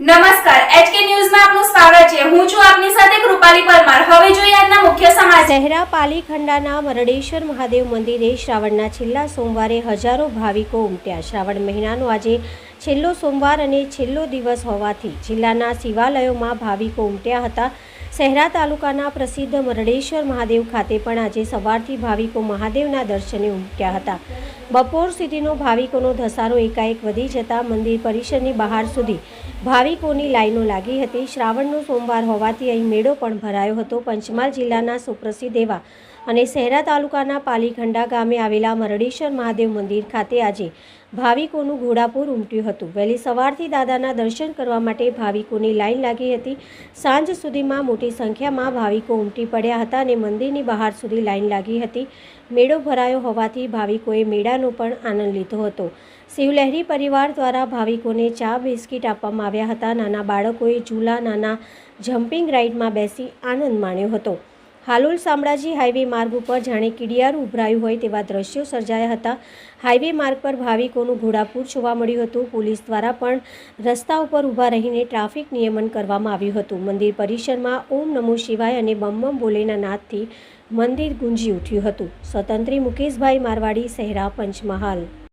નમસ્કાર એચકે ન્યૂઝમાં આપનું સ્વાગત છે. હું છું આપની સાથે કૃપાલી પરમાર. હવે જોઈએ આજના મુખ્ય સમાચાર. શહેરા પાલીખંડાના મરડેશ્વર મહાદેવ મંદિરે શ્રાવણના છેલ્લા સોમવારે હજારો ભાવિકો ઉમટ્યા. શ્રાવણ મહિનાનો આજે છેલ્લો સોમવાર અને છેલ્લો દિવસ હોવાથી જિલ્લાના શિવાલયોમાં ભાવિકો ઉમટ્યા હતા. શહેરા તાલુકાના પ્રસિદ્ધ મરડેશ્વર મહાદેવ ખાતે પણ આજે સવારથી ભાવિકો મહાદેવના દર્શને ઉમટ્યા હતા. બપોર સુધીનો ભાવિકોનો ધસારો એકાએક વધી જતા મંદિર પરિસરની બહાર સુધી ભાવિકોની લાઈનો લાગી હતી. શ્રાવણનો સોમવાર હોવાથી અહીં મેળો પણ ભરાયો હતો. પંચમહાલ જિલ્લાના સુપ્રસિદ્ધ એવા અને શહેરા તાલુકાના પાલીખંડા ગામે આવેલા મરડેશ્વર મહાદેવ મંદિર ખાતે આજે ભાવિકોનું ઘોડાપુર ઉમટ્યું હતું. વહેલી સવારથી દાદાના દર્શન કરવા માટે ભાવિકોની લાઈન લાગી હતી. સાંજ સુધીમાં મોટી સંખ્યામાં ભાવિકો ઉમટી પડ્યા હતા અને મંદિરની બહાર સુધી લાઈન લાગી હતી. મેળો ભરાયો હોવાથી ભાવિકોએ મેળાનો પણ આનંદ લીધો હતો. શિવલહેરી પરિવાર દ્વારા ભાવિકોને ચા, બિસ્કિટ આપવામાં આવ્યા હતા. નાના બાળકોએ ઝૂલા નાના જમ્પિંગ રાઇડમાં બેસી આનંદ માણ્યો હતો. હાલોલ શામળાજી હાઈવે માર્ગ ઉપર જાણે કીડિયારું ઉભરાયું હોય તેવા દ્રશ્યો સર્જાયા હતા. હાઈવે માર્ગ પર ભાવિકોનું ઘોડાપૂર જોવા મળ્યું હતું. પોલીસ દ્વારા પણ રસ્તા ઉપર ઊભા રહીને ટ્રાફિક નિયમન કરવામાં આવ્યું હતું. મંદિર પરિસરમાં ઓમ નમો શિવાય અને બમ બમ બોલેના નાદથી મંદિર ગુંજી ઉઠ્યું હતું. સ્વતંત્રી મુકેશભાઈ મારવાડી, સહેરા, પંચમહાલ.